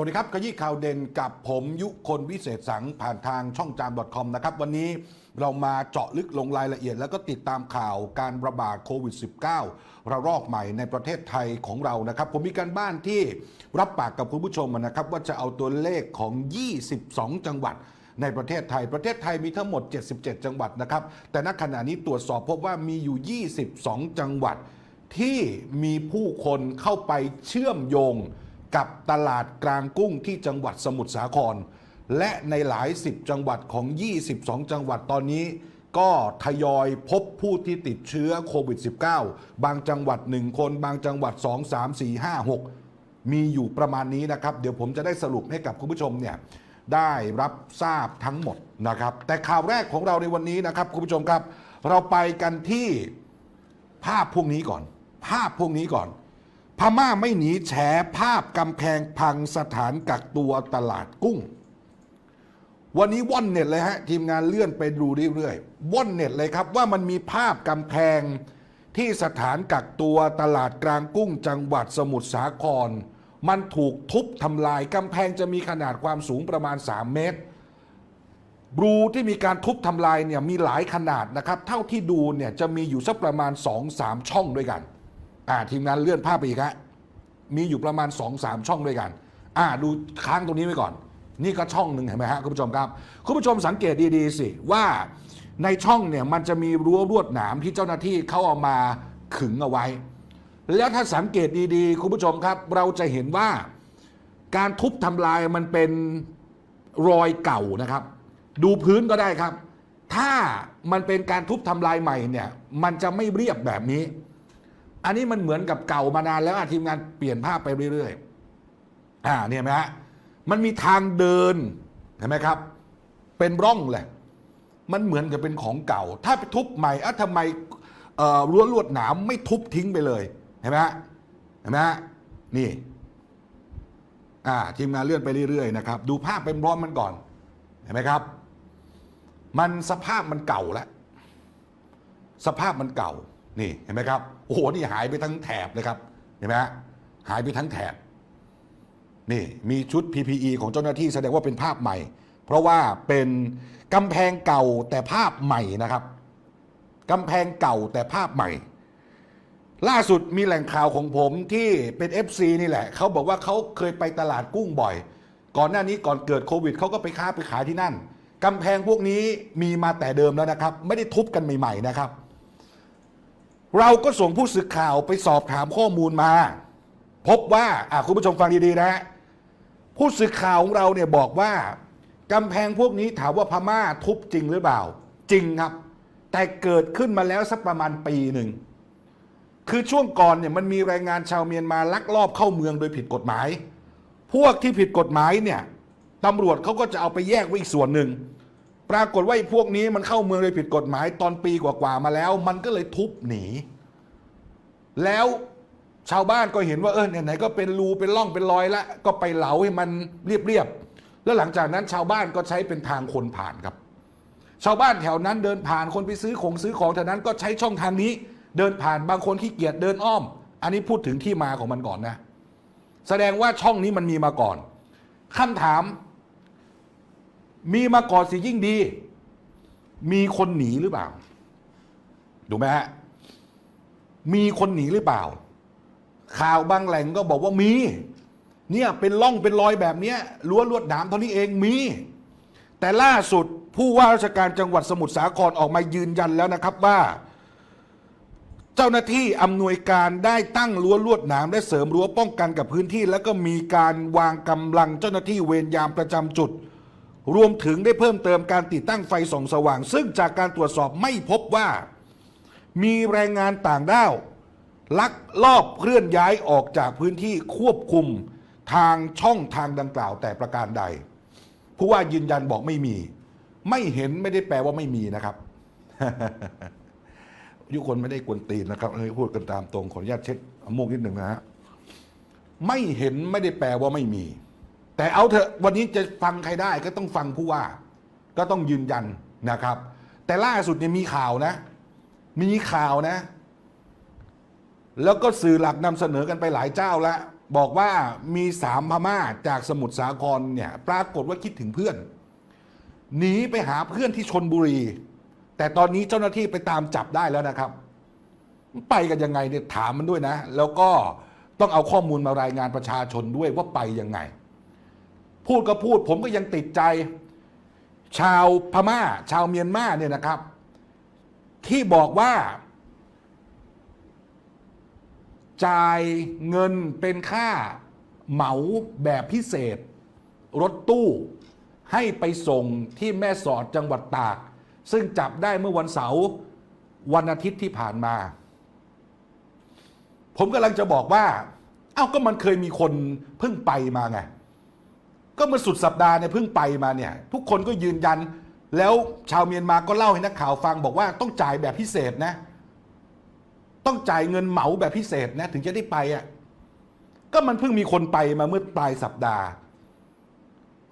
สวัสดีครับขยี้ข่าวเด่นกับผมยุคนวิเศษสังผ่านทางช่องจาม .com นะครับ วันนี้เรามาเจาะลึกลงรายละเอียด แล้วก็ติดตามข่าวการระบาดโควิด -19 ระลอกใหม่ในประเทศไทยของเรานะครับ ผมมีการบ้านที่รับปากกับคุณผู้ชมนะครับ ว่าจะเอาตัวเลขของ 22 จังหวัดในประเทศไทย ประเทศไทยมีทั้งหมด 77 จังหวัดนะครับ แต่ณขณะนี้ตรวจสอบพบว่ามีอยู่ 22 จังหวัดที่มีผู้คนเข้าไปเชื่อมโยง กับตลาดกลางกุ้งที่จังหวัดสมุทรสาคร และในหลายสิบจังหวัดของ 22 จังหวัดตอนนี้ ก็ทยอยพบผู้ที่ติดเชื้อโควิด -19 บางจังหวัด 1 คน บางจังหวัด 2 3 4 5 6 มีอยู่ประมาณนี้นะครับ เดี๋ยวผมจะได้สรุปให้กับคุณผู้ชมเนี่ยได้รับทราบทั้งหมดนะครับ แต่ข่าวแรกของเราในวันนี้นะครับคุณผู้ชมครับ เราไปกันที่ภาพพวกนี้ก่อน ภาพพวกนี้ก่อน พม่าไม่หนีแฉภาพกำแพงพังสถานกักตัวตลาดกุ้ง วันนี้ว่อนเน็ตเลยฮะ ทีมงานเลื่อนไปดูเรื่อยๆว่อนเน็ตเลยครับว่ามันมีภาพกำแพงที่สถานกักตัวตลาดกลางกุ้งจังหวัดสมุทรสาคร มันถูกทุบทำลายกำแพงจะมีขนาดความสูงประมาณ 3 เมตรบรูที่มีการทุบทำลายเนี่ยมีหลายขนาดนะครับ เท่าที่ดูเนี่ยจะมีอยู่สักประมาณ 2-3 ช่องด้วยกัน อ่าทีมงานเลื่อนภาพไปอีกฮะมีอยู่ประมาณ 2-3 ช่องด้วยกัน อ่าดูค้างตรงนี้ไว้ก่อน นี่ก็ช่องหนึ่งเห็นไหมฮะคุณผู้ชมครับ คุณผู้ชมสังเกตดีๆสิว่าในช่องเนี่ยมันจะมีรั้วลวดหนามที่เจ้าหน้าที่เขาเอามาขึงเอาไว้ แล้วถ้าสังเกตดีๆ คุณผู้ชมครับ เราจะเห็นว่าการทุบทำลายมันเป็นรอยเก่านะครับ ดูพื้นก็ได้ครับ ถ้ามันเป็นการทุบทำลายใหม่เนี่ยมันจะไม่เรียบแบบนี้ อันนี้มันเหมือนกับเก่ามานานแล้วทีมงานเปลี่ยนภาพไปเรื่อยๆอ่าเนี่ยนไหมฮะมันมีทางเดินเห็นไหมครับ เป็นร่องเลยมันเหมือนกับเป็นของเก่า ถ้าไปทุบใหม่อะทำไมเอ่อรั้วลวดหนามไม่ทุบทิ้งไปเลยเห็นไหมฮะเห็นไหมฮะนี่อ่าทีมงานเลื่อนไปเรื่อยๆนะครับ ดูภาพเป็นพร้อมมันก่อน เห็นไหมครับ มันสภาพมันเก่าแล้ว สภาพมันเก่า นี่เห็นไหมครับโอ้โหนี่หายไปทั้งแถบเลยครับเห็นไหมฮะหายไปทั้งแถบนี่มีชุด PPE ของเจ้าหน้าที่แสดงว่าเป็นภาพใหม่ เพราะว่าเป็นกำแพงเก่าแต่ภาพใหม่นะครับกำแพงเก่าแต่ภาพใหม่ ล่าสุดมีแหล่งข่าวของผมที่เป็น FC นี่แหละ เขาบอกว่าเขาเคยไปตลาดกุ้งบ่อย ก่อนหน้านี้ก่อนเกิดโควิดเขาก็ไปค้าไปขายที่นั่นกำแพงพวกนี้มีมาแต่เดิมแล้วนะครับ ไม่ได้ทุบกันใหม่ ๆ นะครับ เราก็ส่งผู้สื่อข่าวไปสอบถามข้อมูลมา พบว่าอะคุณผู้ชมฟังดีๆนะฮะผู้สื่อข่าวของเราเนี่ยบอกว่ากำแพงพวกนี้ถามว่าพม่าทุบจริงหรือเปล่า จริงครับ แต่เกิดขึ้นมาแล้วสักประมาณปีหนึ่งคือช่วงก่อนเนี่ยมันมีแรงงานชาวเมียนมาลักลอบเข้าเมืองโดยผิดกฎหมาย พวกที่ผิดกฎหมายเนี่ยตำรวจเขาก็จะเอาไปแยกไว้อีกส่วนหนึ่ง ปรากฏว่าไอ้พวกนี้มันเข้าเมืองโดยผิดกฎหมายตอนปีกว่าๆมาแล้ว มันก็เลยทุบหนี แล้วชาวบ้านก็เห็นว่าเออไหนๆก็เป็นรูเป็นร่องเป็นรอยละก็ไปเหลาให้มันเรียบๆแล้วหลังจากนั้นชาวบ้านก็ใช้เป็นทางคนผ่านครับ ชาวบ้านแถวนั้นเดินผ่านคนไปซื้อของซื้อของแถวนั้นก็ใช้ช่องทางนี้ เดินผ่านบางคนขี้เกียจเดินอ้อม อันนี้พูดถึงที่มาของมันก่อนนะ แสดงว่าช่องนี้มันมีมาก่อนคำถาม มีมาก่อนสิยิ่งดี มีคนหนีหรือเปล่าถูกไหมฮะมีคนหนีหรือเปล่า ข่าวบางแหล่งก็บอกว่ามี เนี่ยเป็นร่องเป็นรอยแบบเนี้ยรั้วลวดหนามเท่านี้เองมี แต่ล่าสุดผู้ว่าราชการจังหวัดสมุทรสาครออกมายืนยันแล้วนะครับว่า เจ้าหน้าที่อำนวยการได้ตั้งรั้วลวดหนามและเสริมรั้วป้องกันกับพื้นที่ แล้วก็มีการวางกำลังเจ้าหน้าที่เวรยามประจำจุด รวมถึงได้เพิ่มเติมการติดตั้งไฟส่องสว่าง ซึ่งจากการตรวจสอบไม่พบว่า มีแรงงานต่างด้าว ลักลอบเคลื่อนย้ายออกจากพื้นที่ควบคุมทางช่องทางดังกล่าวแต่ประการใด ผู้ว่ายืนยันบอกไม่มี ไม่เห็นไม่ได้แปลว่าไม่มีนะครับยุคนไม่ได้กวนตีนนะครับให้พูดกันตามตรงขออนุญาตเช็คมูกนิดหนึ่งนะฮะไม่เห็นไม่ได้แปลว่าไม่มี แต่เอาเถอะวันนี้จะฟังใครได้ก็ต้องฟังผู้ว่า ก็ต้องยืนยันนะครับ แต่ล่าสุดเนี่ยมีข่าวนะ มีข่าวนะ แล้วก็สื่อหลักนำเสนอกันไปหลายเจ้าแล้วบอกว่ามีสามพม่าจากสมุทรสาครเนี่ยปรากฏว่าคิดถึงเพื่อนหนีไปหาเพื่อนที่ชนบุรี แต่ตอนนี้เจ้าหน้าที่ไปตามจับได้แล้วนะครับ ไปกันยังไงเนี่ยถามมันด้วยนะ แล้วก็ต้องเอาข้อมูลมารายงานประชาชนด้วยว่าไปยังไง พูดก็พูดผมก็ยังติดใจ ชาวพม่า ชาวเมียนมาเนี่ยนะครับ ที่บอกว่า จ่ายเงินเป็นค่าเหมาแบบพิเศษ รถตู้ให้ไปส่งที่แม่สอดจังหวัดตาก ซึ่งจับได้เมื่อวันเสาร์วันอาทิตย์ที่ผ่านมา ผมกำลังจะบอกว่า เอ้าก็มันเคยมีคนเพิ่งไปมาไง ก็เมื่อสุดสัปดาห์เนี่ยเพิ่งไปมาเนี่ย ทุกคนก็ยืนยัน แล้วชาวเมียนมาก็เล่าให้นักข่าวฟังบอกว่าต้องจ่ายแบบพิเศษนะ ต้องจ่ายเงินเหมาแบบพิเศษนะ ถึงจะได้ไปอะก็มันเพิ่งมีคนไปมาเมื่อปลายสัปดาห์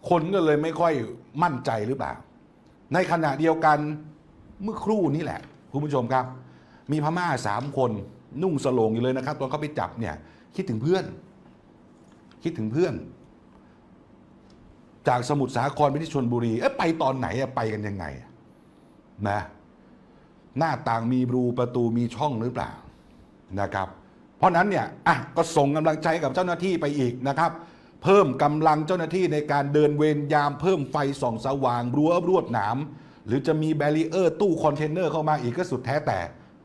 คนก็เลยไม่ค่อยมั่นใจหรือเปล่า ในขณะเดียวกันเมื่อครู่นี้แหละคุณผู้ชมครับ มีพม่าสามคนนุ่งสโลงอยู่เลยนะครับตอนเขาไปจับเนี่ย คิดถึงเพื่อน คิดถึงเพื่อน จากสมุทรสาครไปที่ชนบุรี เอ๊ะไปตอนไหนอะไปกันยังไงนะ หน้าต่างมีรูประตูมีช่องหรือเปล่านะครับ เพราะนั้นเนี่ยอะก็ส่งกำลังใจกับเจ้าหน้าที่ไปอีกนะครับ เพิ่มกำลังเจ้าหน้าที่ในการเดินเวรยาม เพิ่มไฟส่องสว่างรั้วรวดหนาม หรือจะมีแบรีเออร์ตู้คอนเทนเนอร์เข้ามาอีกก็สุดแท้แต่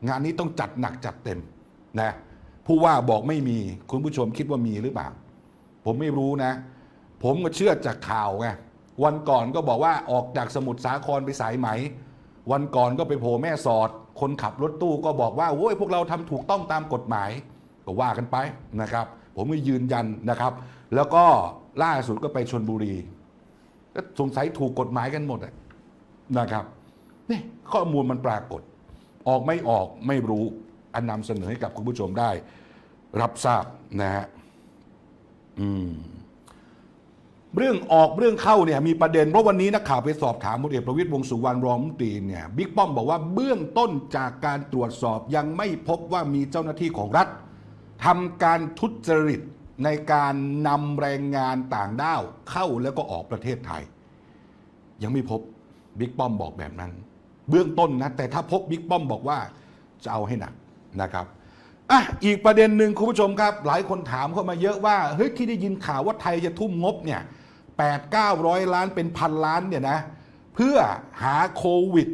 งานนี้ต้องจัดหนักจัดเต็มนะผู้ว่าบอกไม่มีคุณผู้ชมคิดว่ามีหรือเปล่า ผมไม่รู้นะ ผมก็เชื่อจากข่าวไงวันก่อนก็บอกว่าออกจากสมุทรสาครไปสายไหม วันก่อนก็ไปโผล่แม่สอด คนขับรถตู้ก็บอกว่าโอ้ยพวกเราทำถูกต้องตามกฎหมาย ก็ว่ากันไปนะครับ ผมก็ยืนยันนะครับ แล้วก็ล่าสุดก็ไปชนบุรีก็สงสัยถูกกฎหมายกันหมดนะครับนี่ข้อมูลมันปรากฏ ออกไม่ออกไม่รู้อันนำเสนอให้กับคุณผู้ชมได้ รับทราบนะฮะอืม เรื่องออกเรื่องเข้าเนี่ยมีประเด็นเพราะวันนี้นักข่าวไปสอบถามพลเอกประวิตยวงษ์สุวรรณรองมนตรีเนี่ยบิ๊กป้อมบอกว่าเบื้องต้นจากการตรวจสอบยังไม่พบว่ามีเจ้าหน้าที่ของรัฐทำการทุจริตในการนำแรงงานต่างด้าวเข้าแล้วก็ออกประเทศไทย ยังไม่พบบิ๊กป้อมบอกแบบนั้น เบื้องต้นนะแต่ถ้าพบบิ๊กป้อมบอกว่าจะเอาให้หนักนะครับอะอีกประเด็นหนึ่งคุณผู้ชมครับ หลายคนถามเข้ามาเยอะว่าเฮ้ยที่ได้ยินข่าวว่าไทยจะทุ่มงบเนี่ย แปดเก้าร้อยล้านเป็นพันล้านเนี่ยนะเพื่อหาโควิด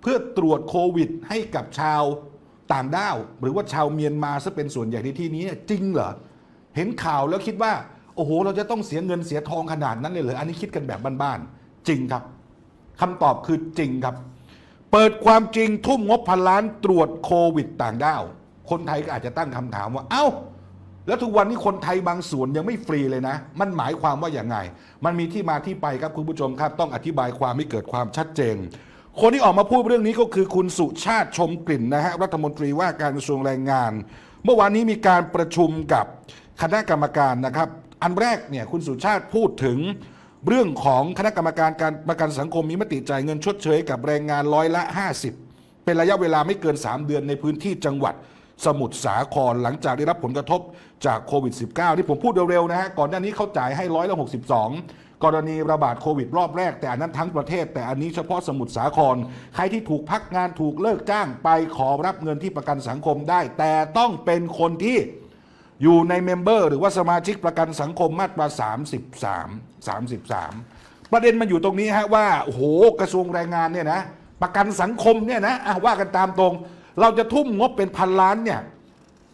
เพื่อตรวจโควิด ให้กับชาวต่างด้าว หรือว่าชาวเมียนมาซะเป็นส่วนใหญ่ในที่นี้เนี่ยจริงเหรอเห็นข่าวแล้วคิดว่า โอ้โห เราจะต้องเสียเงินเสียทองขนาดนั้นเลยเหรออันนี้คิดกันแบบบ้านๆจริงครับคำตอบคือจริงครับ เปิดความจริงทุ่มงบพันล้านตรวจโควิด ต่างด้าว คนไทยก็อาจจะตั้งคำถามว่าเอ้า แล้วทุกวันนี้คนไทยบางส่วนยังไม่ฟรีเลยนะ มันหมายความว่าอย่างไง มันมีที่มาที่ไปครับคุณผู้ชมครับ ต้องอธิบายความให้เกิดความชัดเจน คนที่ออกมาพูดเรื่องนี้ก็คือคุณสุชาติชมกลิ่นนะฮะรัฐมนตรีว่าการกระทรวงแรงงาน เมื่อวานนี้มีการประชุมกับคณะกรรมการนะครับ อันแรกเนี่ยคุณสุชาติพูดถึงเรื่องของคณะกรรมการการประกันสังคมมีมติจ่ายเงินชดเชยกับแรงงานร้อยละ 50 เป็นระยะเวลาไม่เกิน 3 เดือนในพื้นที่จังหวัดสมุทรสาครหลังจากได้รับผลกระทบ จากโควิด -19 ที่ผมพูดเร็วๆนะฮะก่อนหน้านี้เขาจ่ายให้ร้อยละ62 กรณีระบาดโควิดรอบแรก แต่อันนั้นทั้งประเทศ แต่อันนี้เฉพาะสมุทรสาคร ใครที่ถูกพักงานถูกเลิกจ้างไปขอรับเงินที่ประกันสังคมได้ แต่ต้องเป็นคนที่อยู่ในเมมเบอร์หรือว่าสมาชิกประกันสังคมมาตรา 33 33 ประเด็นมันอยู่ตรงนี้ฮะว่าโอ้โหกระทรวงแรงงานเนี่ยนะประกันสังคมเนี่ยนะะว่ากันตามตรง เราจะทุ่มงบเป็นพันล้านเนี่ย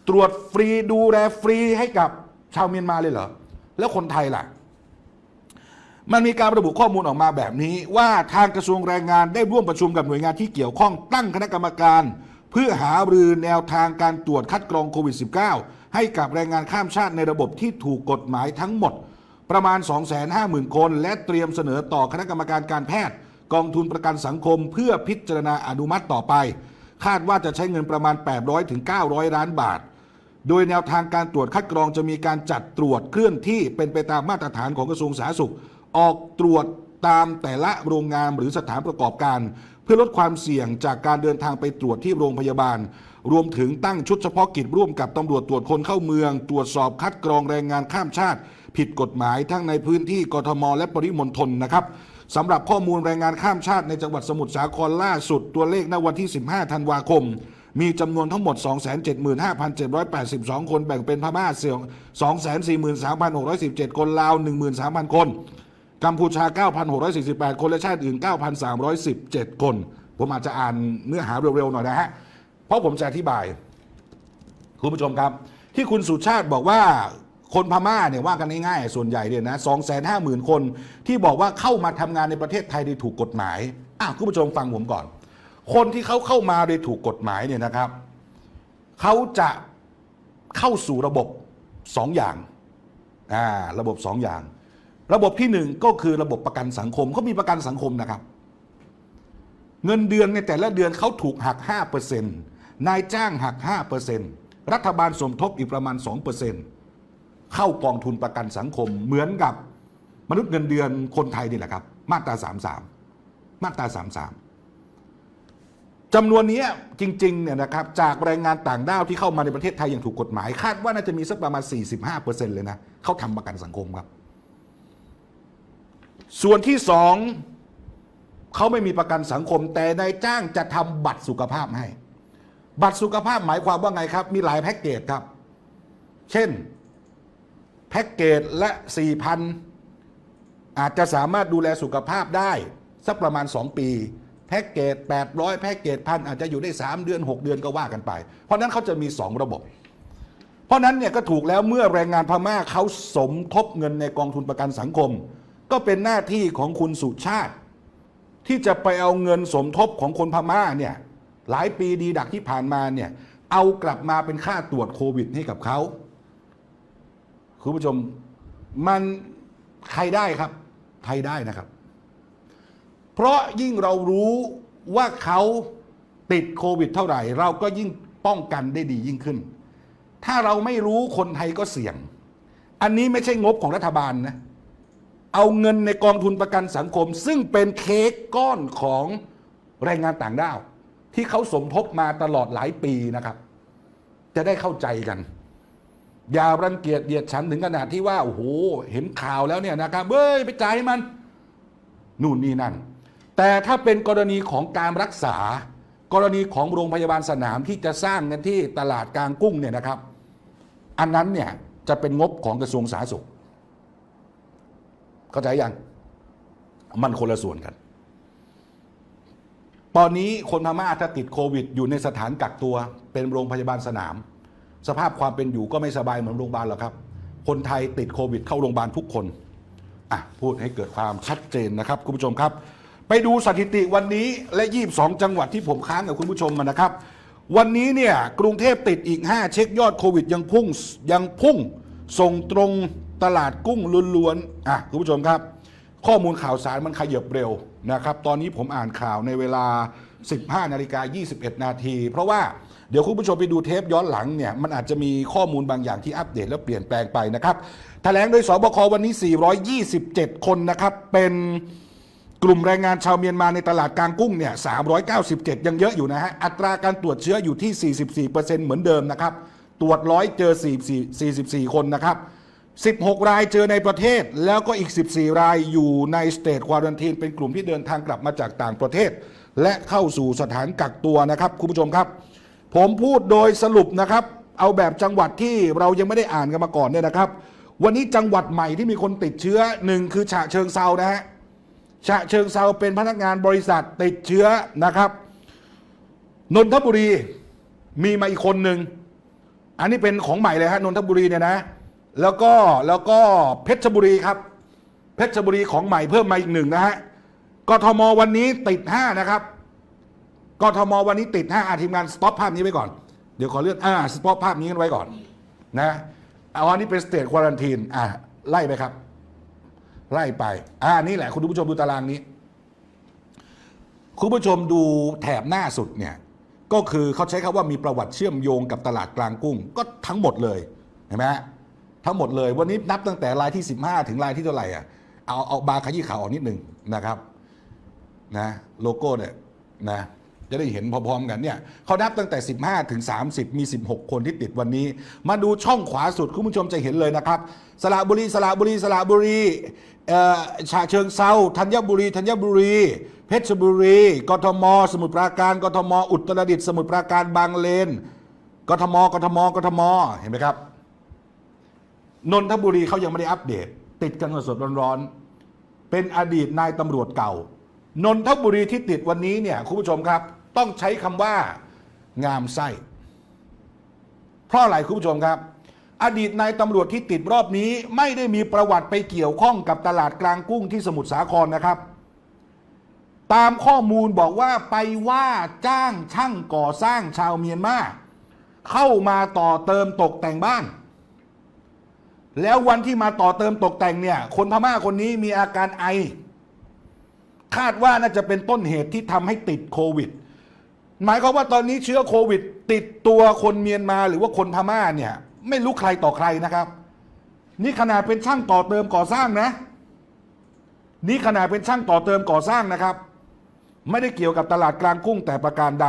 ตรวจฟรีดูแลฟรีให้กับชาวเมียนมาเลยเหรอ แล้วคนไทยล่ะ มันมีการระบุข้อมูลออกมาแบบนี้ ว่าทางกระทรวงแรงงานได้ร่วมประชุมกับหน่วยงานที่เกี่ยวข้องตั้งคณะกรรมการ เพื่อหารือแนวทางการตรวจคัดกรองโควิด -19 ให้กับแรงงานข้ามชาติในระบบที่ถูกกฎหมายทั้งหมด ประมาณ 250,000 คน และเตรียมเสนอต่อคณะกรรมการการแพทย์ กองทุนประกันสังคม เพื่อพิจารณาอนุมัติต่อไป คาดว่าจะใช้เงินประมาณ 800ถึง900 ล้านบาท โดยแนวทางการตรวจคัดกรองจะมีการจัดตรวจเคลื่อนที่เป็นไปตามมาตรฐานของกระทรวงสาธารณสุข ออกตรวจตามแต่ละโรงงานหรือสถานประกอบการ เพื่อลดความเสี่ยงจากการเดินทางไปตรวจที่โรงพยาบาล รวมถึงตั้งชุดเฉพาะกิจร่วมกับตำรวจตรวจคนเข้าเมือง ตรวจสอบคัดกรองแรงงานข้ามชาติ ผิดกฎหมายทั้งในพื้นที่กทม และปริมณฑลนะครับสำหรับข้อมูลแรงงานข้ามชาติในจังหวัดสมุทรสาครล่าสุดตัวเลขณวันที่ 15 ธันวาคม มีจำนวนทั้งหมด 275,782 คน แบ่งเป็นพม่าเสี่ยว243,617 คน ลาว 13,000 คน กัมพูชา 9,648 คน และชาติอื่น 9,317 คน ผมอาจจะอ่านเนื้อหาเร็วๆหน่อยนะฮะ เพราะผมจะอธิบาย คุณผู้ชมครับ ที่คุณสุชาติบอกว่าคนพม่าเนี่ยว่ากันง่ายๆ ส่วนใหญ่เนี่ยนะสองแสนห้าหมื่นคนที่บอกว่าเข้ามาทำงานในประเทศไทยโดยถูกกฎหมาย อะคุณผู้ชมฟังผมก่อน คนที่เขาเข้ามาโดยถูกกฎหมายเนี่ยนะครับเขาจะเข้าสู่ระบบสองอย่างอ่าระบบสองอย่าง ระบบที่หนึ่งก็คือระบบประกันสังคมเขามีประกันสังคมนะครับ เงินเดือนในแต่ละเดือนเขาถูกหัก 5%นายจ้างหัก 5%รัฐบาลสมทบอีกประมาณ 2%เข้ากองทุนประกันสังคมเหมือนกับมนุษย์เงินเดือนคนไทยนี่แหละครับ มาตรา 33 มาตรา 33 จำนวนนี้จริงๆเนี่ยนะครับจากแรงงานต่างด้าวที่เข้ามาในประเทศไทยอย่างถูกกฎหมาย คาดว่าน่าจะมีสักประมาณ 45%เลยนะเขาทำประกันสังคมครับ ส่วนที่สองเขาไม่มีประกันสังคม แต่นายจ้างจะทำบัตรสุขภาพให้ บัตรสุขภาพหมายความว่าไงครับ มีหลายแพ็กเกจครับ เช่นแพ็กเกจละ 4,000 อาจจะสามารถดูแลสุขภาพได้สักประมาณ 2 ปี แพ็กเกจ800 แพ็กเกจพันอาจจะอยู่ได้ 3 เดือน 6 เดือนก็ว่ากันไป เพราะนั้นเขาจะมี 2 ระบบ เพราะนั้นเนี่ยก็ถูกแล้วเมื่อแรงงานพม่าเขาสมทบเงินในกองทุนประกันสังคม ก็เป็นหน้าที่ของคุณสุชาติ ที่จะไปเอาเงินสมทบของคนพม่าเนี่ยหลายปีดีดักที่ผ่านมาเนี่ยเอากลับมาเป็นค่าตรวจโควิดให้กับเขาคุณผู้ชมมันใครได้ครับ ไทยได้นะครับ เพราะยิ่งเรารู้ว่าเขาติดโควิดเท่าไหร่ เราก็ยิ่งป้องกันได้ดียิ่งขึ้น ถ้าเราไม่รู้คนไทยก็เสี่ยง อันนี้ไม่ใช่งบของรัฐบาลนะ เอาเงินในกองทุนประกันสังคม ซึ่งเป็นเค้กก้อนของแรงงานต่างด้าว ที่เขาสมทบมาตลอดหลายปีนะครับ จะได้เข้าใจกัน อย่ารังเกียจเดียดฉันถึงขนาดที่ว่าโอ้โหเห็นข่าวแล้วเนี่ยนะครับเบ้ยไปจ่ายให้มัน นู่นนี่นั่น แต่ถ้าเป็นกรณีของการรักษา กรณีของโรงพยาบาลสนามที่จะสร้างกันที่ตลาดกลางกุ้งเนี่ยนะครับ อันนั้นเนี่ยจะเป็นงบของกระทรวงสาธารณสุข เข้าใจยังมันคนละส่วนกัน ตอนนี้คนพม่าถ้าติดโควิด อยู่ในสถานกักตัว เป็นโรงพยาบาลสนาม สภาพความเป็นอยู่ก็ไม่สบายเหมือนโรงพยาบาลหรอกครับ คนไทยติดโควิด เข้าโรงพยาบาลทุกคนอะพูดให้เกิดความชัดเจนนะครับคุณผู้ชมครับ ไปดูสถิติวันนี้และ 22 จังหวัดที่ผมค้างกับคุณผู้ชมมานะครับ วันนี้เนี่ยกรุงเทพติดอีก 5 เช็คยอดโควิดยังพุ่งยังพุ่ง ส่งตรงตลาดกุ้งล้วนๆอะคุณผู้ชมครับ ข้อมูลข่าวสารมันขยับเร็วนะครับ ตอนนี้ผมอ่านข่าวในเวลา 15 นาฬิกา 21 นาที เพราะว่าเดี๋ยวคุณผู้ชมไปดูเทปย้อนหลังเนี่ยมันอาจจะมีข้อมูลบางอย่างที่อัปเดตและเปลี่ยนแปลงไปนะครับแถลงโดยสบควันนี้ 427 คนนะครับเป็น กลุ่มแรงงานชาวเมียนมาในตลาดกลางกุ้งเนี่ย397 ยังเยอะอยู่นะฮะ อัตราการตรวจเชื้ออยู่ที่ 44%เหมือนเดิมนะครับ ตรวจร้อยเจอ 44 44 คนนะครับ 16 รายเจอในประเทศ แล้วก็อีก 14 รายอยู่ในสเตทควารันทีนเป็นกลุ่มที่เดินทางกลับมาจากต่างประเทศ และเข้าสู่สถานกักตัวนะครับคุณผู้ชมครับ ผมพูดโดยสรุปนะครับ เอาแบบจังหวัดที่เรายังไม่ได้อ่านกันมาก่อนเนี่ยนะครับ วันนี้จังหวัดใหม่ที่มีคนติดเชื้อหนึ่งคือฉะเชิงเซานะฮะ ฉะเชิงเซาเป็นพนักงานบริษัทติดเชื้อนะครับ นนทบุรีมีมาอีกคนหนึ่ง อันนี้เป็นของใหม่เลยฮะนนทบุรีเนี่ยนะ แล้วก็แล้วก็เพชรบุรีครับ เพชรบุรีของใหม่เพิ่มมาอีกหนึ่งนะฮะกทมวันนี้ติดห้านะครับกทมวันนี้ติดห้าอาทีมงานสต็อปภาพนี้ไว้ก่อน เดี๋ยวขอเลื่อนอ่าสต็อปภาพนี้กันไว้ก่อนนะเอาอันนี้เป็นสเตทควอรันทีนอ่าไล่ไปครับ ไล่ไป อ่านี่แหละคุณผู้ชมดูตารางนี้ คุณผู้ชมดูแถบหน้าสุดเนี่ยก็คือเขาใช้คำว่ามีประวัติเชื่อมโยงกับตลาดกลางกุ้ง ก็ทั้งหมดเลยเห็นไหมทั้งหมดเลย วันนี้นับตั้งแต่รายที่ 15 ถึงรายที่เท่าไหร่อะเอาเอาบาขยี้ข่าวออกนิดหนึ่งนะครับนะโลโก้เนี่ยนะ จะได้เห็นพร้อมๆกันเนี่ยเขานับตั้งแต่ 15 ถึง 30 มี 16 คนที่ติดวันนี้ มาดูช่องขวาสุดคุณผู้ชมจะเห็นเลยนะครับสระบุรีสระบุรีสระบุรีฉะเชิงเซาธัญบุรีธัญบุรี เพชรบุรี กทม สมุทรปราการ กทม อุตรดิตถ์สมุทรปราการบางเลน กทม กทม กทม เห็นไหมครับ นนทบุรีเขายังไม่ได้อัปเดต ติดกันสดๆร้อนๆเป็นอดีตนายตำรวจเก่า นนทบุรีที่ติดวันนี้เนี่ยคุณผู้ชมครับ ต้องใช้คำว่างามไส้ เพราะอะไรคุณผู้ชมครับ อดีตนายตำรวจที่ติดรอบนี้ ไม่ได้มีประวัติไปเกี่ยวข้องกับตลาดกลางกุ้งที่สมุทรสาครนะครับ ตามข้อมูลบอกว่าไปว่าจ้างช่างก่อสร้างชาวเมียนมาเข้ามาต่อเติมตกแต่งบ้าน แล้ววันที่มาต่อเติมตกแต่งเนี่ย คนพม่าคนนี้มีอาการไอ คาดว่าน่าจะเป็นต้นเหตุที่ทำให้ติดโควิด หมายความว่าตอนนี้เชื้อโควิด ติดตัวคนเมียนมาหรือว่าคนพม่าเนี่ย ไม่รู้ใครต่อใครนะครับ นี่ขนาดเป็นช่างต่อเติมก่อสร้างนะ นี่ขนาดเป็นช่างต่อเติมก่อสร้างนะครับ ไม่ได้เกี่ยวกับตลาดกลางกุ้งแต่ประการใด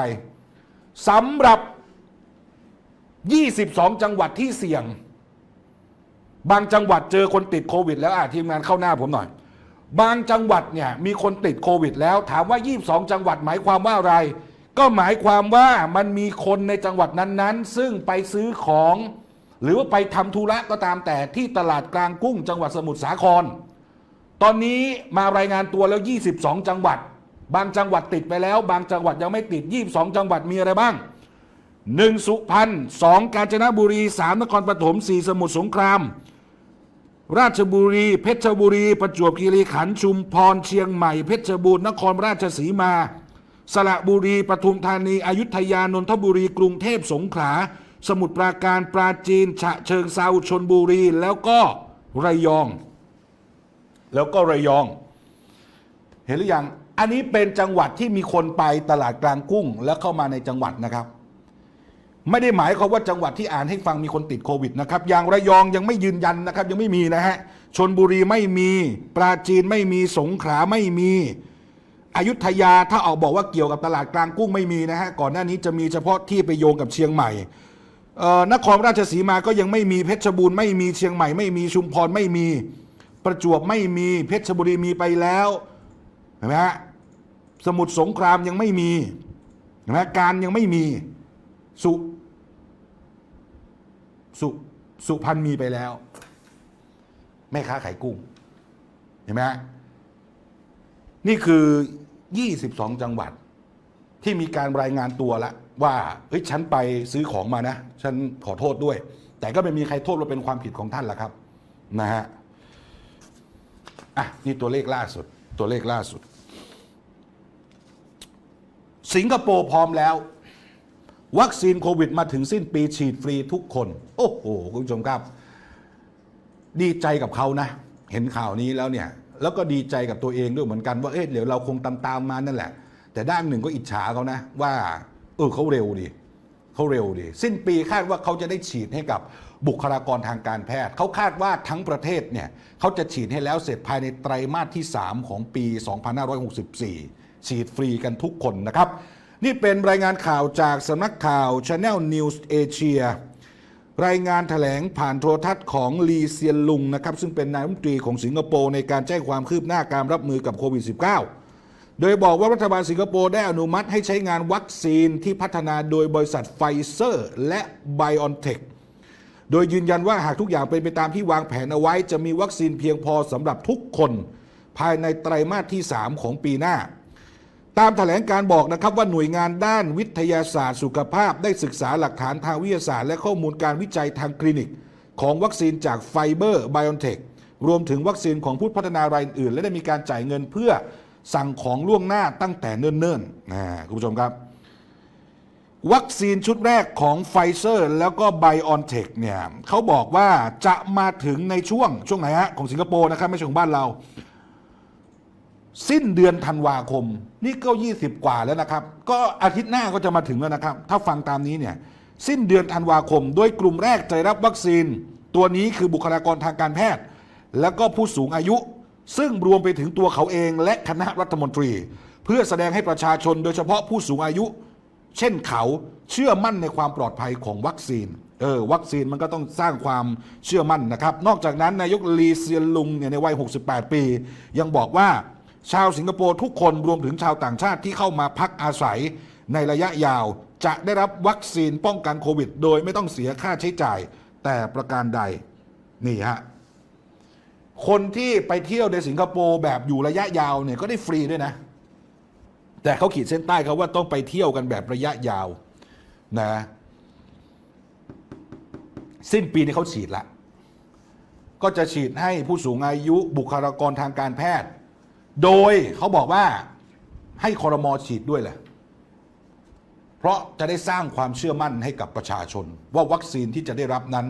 สำหรับ 22 จังหวัดที่เสี่ยง บางจังหวัดเจอคนติดโควิด แล้วอะทีมงานเข้าหน้าผมหน่อย บางจังหวัดเนี่ยมีคนติดโควิด แล้วถามว่า 22 จังหวัดหมายความว่าอะไร ก็หมายความว่ามันมีคนในจังหวัดนั้นๆ ซึ่งไปซื้อของ หรือว่าไปทำธุระก็ตามแต่ที่ตลาดกลางกุ้งจังหวัดสมุทรสาคร ตอนนี้มารายงานตัวแล้ว 22 จังหวัด บางจังหวัดติดไปแล้ว บางจังหวัดยังไม่ติด 22 จังหวัดมีอะไรบ้างหนึ่งสุพรรณสองกาญจนบุรีสามนครปฐมสี่สมุทรสงคราม ราชบุรี เพชรบุรี ประจวบคีรีขันธ์ชุมพรเชียงใหม่ เพชรบูรณ์นครราชสีมา สระบุรีปทุมธานีอยุธยานนทบุรีกรุงเทพสงขลาสมุทรปราการปราจีน ฉะเชิงเซาชนบุรี แล้วก็ระยอง แล้วก็ระยอง เห็นหรือยังอันนี้เป็นจังหวัดที่มีคนไปตลาดกลางกุ้ง แล้วเข้ามาในจังหวัดนะครับ ไม่ได้หมายความว่าจังหวัดที่อ่านให้ฟังมีคนติดโควิดนะครับ อย่างระยองยังไม่ยืนยันนะครับ ยังไม่มีนะฮะชนบุรีไม่มี ปราจีนไม่มีสงขลาไม่มี อยุธยาถ้าออกบอกว่าเกี่ยวกับตลาดกลางกุ้งไม่มีนะฮะก่อนหน้านี้จะมีเฉพาะที่ไปโยงกับเชียงใหม่นครราชสีมาก็ยังไม่มีเพชรบูรณ์ไม่มีเชียงใหม่ไม่มีชุมพรไม่มี ประจวบไม่มีเพชรบุรีมีไปแล้วเห็นไหมฮะสมุทรสงครามยังไม่มีเห็นไหมการยังไม่มีสุสุสุพรรณมีไปแล้วแม่ค้าขายกุ้งเห็นไหมฮะนี่คือ 22 จังหวัด ที่มีการรายงานตัวแล้วว่าเฮ้ยฉันไปซื้อของมานะ ฉันขอโทษด้วย แต่ก็ไม่มีใครโทษว่าเป็นความผิดของท่านละครับนะฮะอะนี่ตัวเลขล่าสุด ตัวเลขล่าสุด สิงคโปร์พร้อมแล้ว วัคซีนโควิดมาถึงสิ้นปีฉีดฟรีทุกคน โอ้โห คุณผู้ชมครับ ดีใจกับเขานะ เห็นข่าวนี้แล้วเนี่ย แล้วก็ดีใจกับตัวเองด้วยเหมือนกันว่าเอ๊ะเดี๋ยวเราคงตามตามมานั่นแหละ แต่ด้านหนึ่งก็อิจฉาเขานะ ว่าเออเขาเร็วดีเขาเร็วดี สิ้นปีคาดว่าเขาจะได้ฉีดให้กับบุคลากรทางการแพทย์ เขาคาดว่าทั้งประเทศเนี่ยเขาจะฉีดให้แล้วเสร็จภายในไตรมาสที่ 3 ของปี 2564 ฉีดฟรีกันทุกคนนะครับ นี่เป็นรายงานข่าวจากสำนักข่าว Channel News Asia รายงานแถลงผ่านโทรทัศน์ของลีเซียนลุงนะครับซึ่งเป็นนายรัฐมนตรีของสิงคโปร์ในการแจ้งความคืบหน้าการรับมือกับโควิด -19 โดยบอกว่ารัฐบาลสิงคโปร์ได้อนุมัติให้ใช้งานวัคซีนที่พัฒนาโดยบริษัทไฟเซอร์ และ b i o n t e c h โดยยืนยันว่าหากทุกอย่างเป็นไปตามที่วางแผนเอาไว้ จะมีวัคซีนเพียงพอสำหรับทุกคน ภายในไตรมาสที่ 3 ของปีหน้า ตามแถลงการบอกนะครับว่าหน่วยงานด้านวิทยาศาสตร์สุขภาพได้ศึกษาหลักฐานทางวิทยาศาสตร์ และข้อมูลการวิจัยทางคลินิก ของวัคซีนจากไฟเบอร์ไบออนเทครวมถึงวัคซีนของผู้พัฒนารายอื่น และได้มีการจ่ายเงินเพื่อสั่งของล่วงหน้าตั้งแต่เนิ่นๆนะคุณผู้ชมครับ วัคซีนชุดแรกของไฟเซอร์แล้วก็ไบออนเทคเนี่ยเขาบอกว่าจะมาถึงในช่วงช่วงไหนฮะของสิงคโปร์นะครับไม่ใช่ของบ้านเรา สิ้นเดือนธันวาคม นี่ก็ 20 กว่าแล้วนะครับ ก็อาทิตย์หน้าก็จะมาถึงแล้วนะครับ ถ้าฟังตามนี้เนี่ยสิ้นเดือนธันวาคม โดยกลุ่มแรกจะรับวัคซีน ตัวนี้คือบุคลากรทางการแพทย์ แล้วก็ผู้สูงอายุ ซึ่งรวมไปถึงตัวเขาเองและคณะรัฐมนตรี เพื่อแสดงให้ประชาชนโดยเฉพาะผู้สูงอายุ เช่นเขาเชื่อมั่นในความปลอดภัยของวัคซีนเออวัคซีนมันก็ต้องสร้างความเชื่อมั่นนะครับ นอกจากนั้นนายกลีเซียนลุงเนี่ยในวัย 68 ปี ยังบอกว่า ชาวสิงคโปร์ทุกคนรวมถึงชาวต่างชาติที่เข้ามาพักอาศัยในระยะยาว จะได้รับวัคซีนป้องกันโควิด โดยไม่ต้องเสียค่าใช้จ่าย แต่ประการใดนี่ฮะคนที่ไปเที่ยวในสิงคโปร์แบบอยู่ระยะยาวเนี่ยก็ได้ฟรีด้วยนะ แต่เขาขีดเส้นใต้เขาว่าต้องไปเที่ยวกันแบบระยะยาวนะสิ้นปีนี้เขาฉีดละ ก็จะฉีดให้ผู้สูงอายุบุคลากรทางการแพทย์ โดยเขาบอกว่าให้คอรมอฉีดด้วยแหละ เพราะจะได้สร้างความเชื่อมั่นให้กับประชาชน ว่าวัคซีนที่จะได้รับนั้น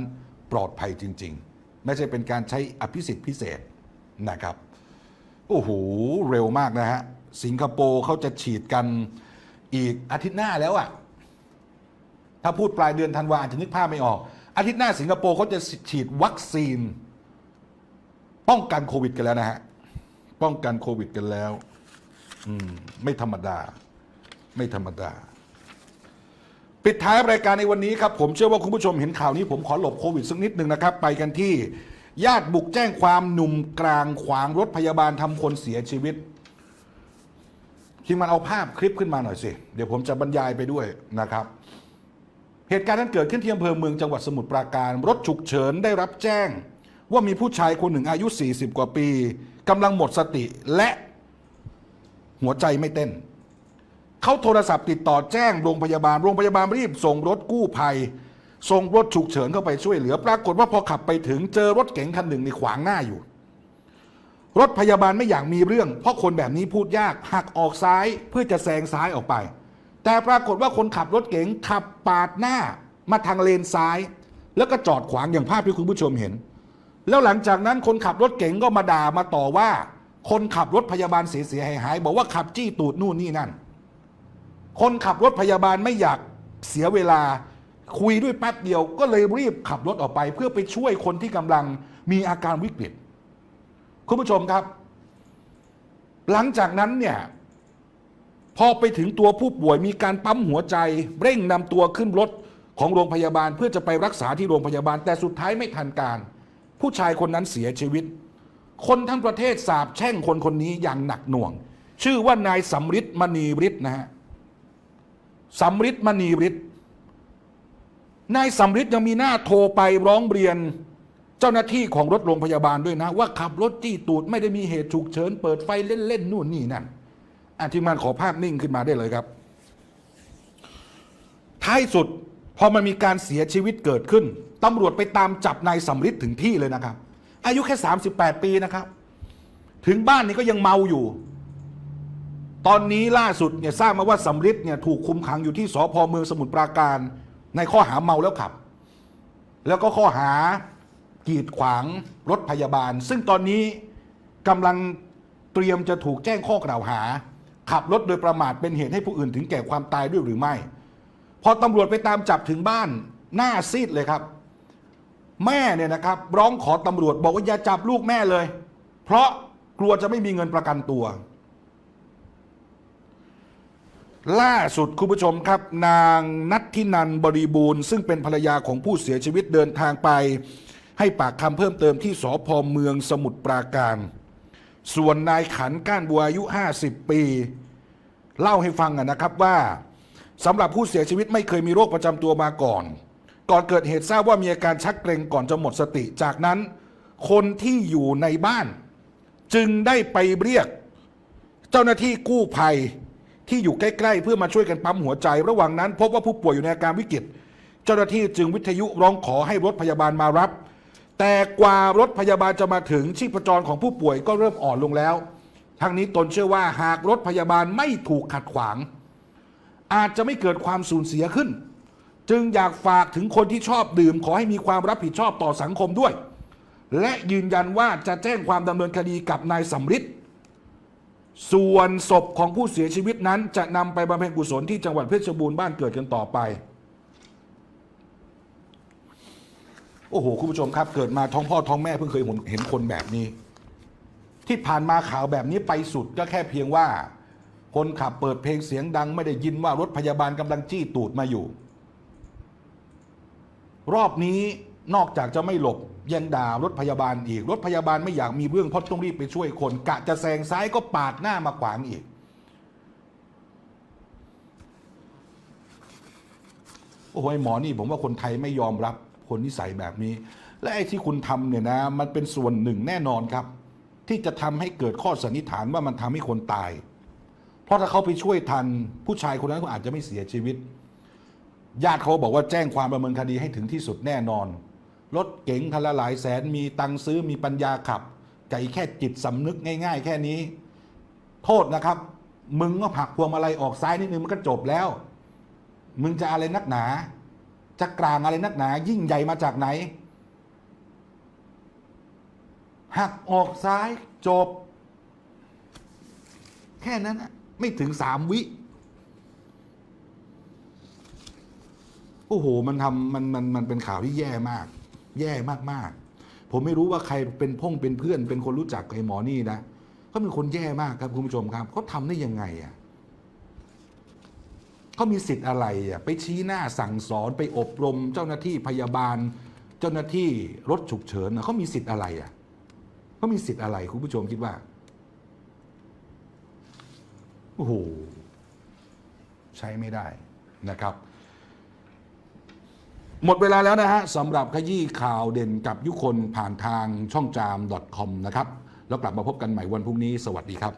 ปลอดภัยจริง ๆ ไม่ใช่เป็นการใช้อภิสิทธิ์พิเศษนะครับ โอ้โห เร็วมากนะฮะ สิงคโปร์เขาจะฉีดกันอีกอาทิตย์หน้าแล้วอะ่ะถ้าพูดปลายเดือนธันวาอาจจะนึกภาพไม่ออก อาทิตย์หน้าสิงคโปร์เขาจะฉีดวัคซีน ป้องกันโควิดกันแล้วนะฮะ ป้องกันโควิดกันแล้ว อืม ไม่ธรรมดา ไม่ธรรมดา ปิดท้ายรายการในวันนี้ครับ ผมเชื่อว่าคุณผู้ชมเห็นข่าวนี้ผมขอหลบโควิดสักนิดหนึ่งนะครับ ไปกันที่ ญาติบุกแจ้งความหนุ่มกลางขวางรถพยาบาลทำคนเสียชีวิตทีมงานเอาภาพคลิปขึ้นมาหน่อยสิ เดี๋ยวผมจะบรรยายไปด้วยนะครับ เหตุการณ์นั้นเกิดขึ้นที่อำเภอเมืองจังหวัดสมุทรปราการ รถฉุกเฉินได้รับแจ้ง ว่ามีผู้ชายคนหนึ่งอายุ 40 กว่าปี กำลังหมดสติและหัวใจไม่เต้น เขาโทรศัพท์ติดต่อแจ้งโรงพยาบาล โรงพยาบาลรีบส่งรถกู้ภัย ส่งรถฉุกเฉินเข้าไปช่วยเหลือ ปรากฏว่าพอขับไปถึงเจอรถเก๋งคันหนึ่งในขวางหน้าอยู่ รถพยาบาลไม่อยากมีเรื่อง เพราะคนแบบนี้พูดยากหักออกซ้ายเพื่อจะแซงซ้ายออกไป แต่ปรากฏว่าคนขับรถเก๋งขับปาดหน้ามาทางเลนซ้าย แล้วก็จอดขวางอย่างภาพที่คุณผู้ชมเห็น แล้วหลังจากนั้นคนขับรถเก๋งก็มาด่ามาต่อว่า คนขับรถพยาบาลเสียหายหายบอกว่าขับจี้ตูดนู่นนี่นั่น คนขับรถพยาบาลไม่อยากเสียเวลาคุยด้วยแป๊บเดียวก็เลยรีบขับรถออกไป เพื่อไปช่วยคนที่กำลังมีอาการวิกฤต คุณผู้ชมครับ หลังจากนั้นเนี่ยพอไปถึงตัวผู้ป่วยมีการปั๊มหัวใจ เร่งนำตัวขึ้นรถของโรงพยาบาลเพื่อจะไปรักษาที่โรงพยาบาลแต่สุดท้ายไม่ทันการ ผู้ชายคนนั้นเสียชีวิต คนทั้งประเทศสาบแช่งคนคนนี้อย่างหนักหน่วง ชื่อว่านายสำริดมณีฤทธิ์นะฮะสำริดมณีฤทธิ์นายสำริดยังมีหน้าโทรไปร้องเรียนเจ้าหน้าที่ของรถโรงพยาบาลด้วยนะ ว่าขับรถจี้ตูดไม่ได้มีเหตุฉุกเฉินเปิดไฟเล่นๆนู่นนี่นั่นอาทีมานขอภาพนิ่งขึ้นมาได้เลยครับ ท้ายสุด พอมันมีการเสียชีวิตเกิดขึ้นตำรวจไปตามจับนายสำริดถึงที่เลยนะครับ อายุแค่ 38 ปีนะครับ ถึงบ้านนี่ก็ยังเมาอยู่ ตอนนี้ล่าสุดเนี่ยทราบมาว่าสำริดเนี่ยถูกคุมขังอยู่ที่สพเมืองสมุทรปราการ ในข้อหาเมาแล้วขับ แล้วก็ข้อหากีดขวางรถพยาบาล ซึ่งตอนนี้กำลังเตรียมจะถูกแจ้งข้อกล่าวหา ขับรถโดยประมาทเป็นเหตุให้ผู้อื่นถึงแก่ความตายด้วยหรือไม่ พอตำรวจไปตามจับถึงบ้านหน้าซีดเลยครับ แม่เนี่ยนะครับ ร้องขอตำรวจบอกว่าอย่าจับลูกแม่เลย เพราะกลัวจะไม่มีเงินประกันตัว ล่าสุดคุณผู้ชมครับ นางนัททินันบริบูรณ์ ซึ่งเป็นภรรยาของผู้เสียชีวิตเดินทางไป ให้ปากคำเพิ่มเติมที่สพเมืองสมุทรปราการ ส่วนนายขันก้านบัวอายุ 50 ปี เล่าให้ฟังนะครับว่า สำหรับผู้เสียชีวิตไม่เคยมีโรคประจำตัวมาก่อน ก่อนเกิดเหตุทราบว่ามีอาการชักเกร็งก่อนจะหมดสติ จากนั้นคนที่อยู่ในบ้าน จึงได้ไปเรียก เจ้าหน้าที่กู้ภัยที่อยู่ใกล้ๆ เพื่อมาช่วยกันปั๊มหัวใจ ระหว่างนั้น พบว่าผู้ป่วยอยู่ในอาการวิกฤต เจ้าหน้าที่จึงวิทยุร้องขอให้รถพยาบาลมารับ แต่กว่ารถพยาบาลจะมาถึงชีพจรของผู้ป่วยก็เริ่มอ่อนลงแล้ว ทั้งนี้ตนเชื่อว่าหากรถพยาบาลไม่ถูกขัดขวาง อาจจะไม่เกิดความสูญเสียขึ้น จึงอยากฝากถึงคนที่ชอบดื่ม ขอให้มีความรับผิดชอบต่อสังคมด้วย และยืนยันว่าจะแจ้งความดำเนินคดีกับนายสำริดส่วนศพของผู้เสียชีวิตนั้น จะนำไปบำเพ็ญกุศลที่จังหวัดเพชรบูรณ์บ้านเกิดกันต่อไป โอ้โห คุณผู้ชมครับ เกิดมาท้องพ่อท้องแม่เพิ่งเคยเห็นคนแบบนี้ ที่ผ่านมาข่าวแบบนี้ไปสุดก็แค่เพียงว่า คนขับเปิดเพลงเสียงดัง ไม่ได้ยินว่ารถพยาบาลกำลังจี้ตูดมาอยู่ รอบนี้นอกจากจะไม่หลบยังด่ารถพยาบาลอีก รถพยาบาลไม่อยากมีเรื่องเพราะต้องรีบไปช่วยคน กะจะแซงซ้ายก็ปาดหน้ามาขวางอีก โอ้โหไอ้หมอนี่ผมว่าคนไทยไม่ยอมรับคนนิสัยแบบนี้ และไอ้ที่คุณทำเนี่ยนะ มันเป็นส่วนหนึ่งแน่นอนครับ ที่จะทำให้เกิดข้อสันนิษฐานว่ามันทำให้คนตาย เพราะถ้าเขาไปช่วยทันผู้ชายคนนั้นก็อาจจะไม่เสียชีวิต ญาติเขาบอกว่าแจ้งความดำเนินคดีให้ถึงที่สุดแน่นอน รถเก๋งคันละหลายแสนมีตังค์ซื้อมีปัญญาขับ ไก่แค่จิตสำนึกง่าย ๆ แค่นี้ โทษนะครับ มึงก็ผักพวงมาลัยออกซ้ายนิดนึงมันก็จบแล้ว มึงจะอะไรนักหนา จะกลางอะไรนักหนา ยิ่งใหญ่มาจากไหน หักออกซ้ายจบ แค่นั้นนะ ไม่ถึงสามวิ โอ้โห มันทำมันมันมันเป็นข่าวที่แย่มาก แย่มากๆ ผมไม่รู้ว่าใครเป็นพ่งเป็นเพื่อน เป็นคนรู้จักไอ้หมอนี่นะเขาเป็นคนแย่มากครับคุณผู้ชมครับเขาทำได้ยังไงอะเขามีสิทธิ์อะไรอะไปชี้หน้าสั่งสอนไปอบรม เจ้าหน้าที่พยาบาล เจ้าหน้าที่รถฉุกเฉินเขามีสิทธิ์อะไรอะเขามีสิทธิ์อะไรคุณผู้ชมคิดว่า โอ้โหใช้ไม่ได้นะครับ หมดเวลาแล้วนะฮะสำหรับขยี้ข่าวเด่นกับยุคนผ่านทางช่องจาม .com นะครับ แล้วกลับมาพบกันใหม่วันพรุ่งนี้ สวัสดีครับ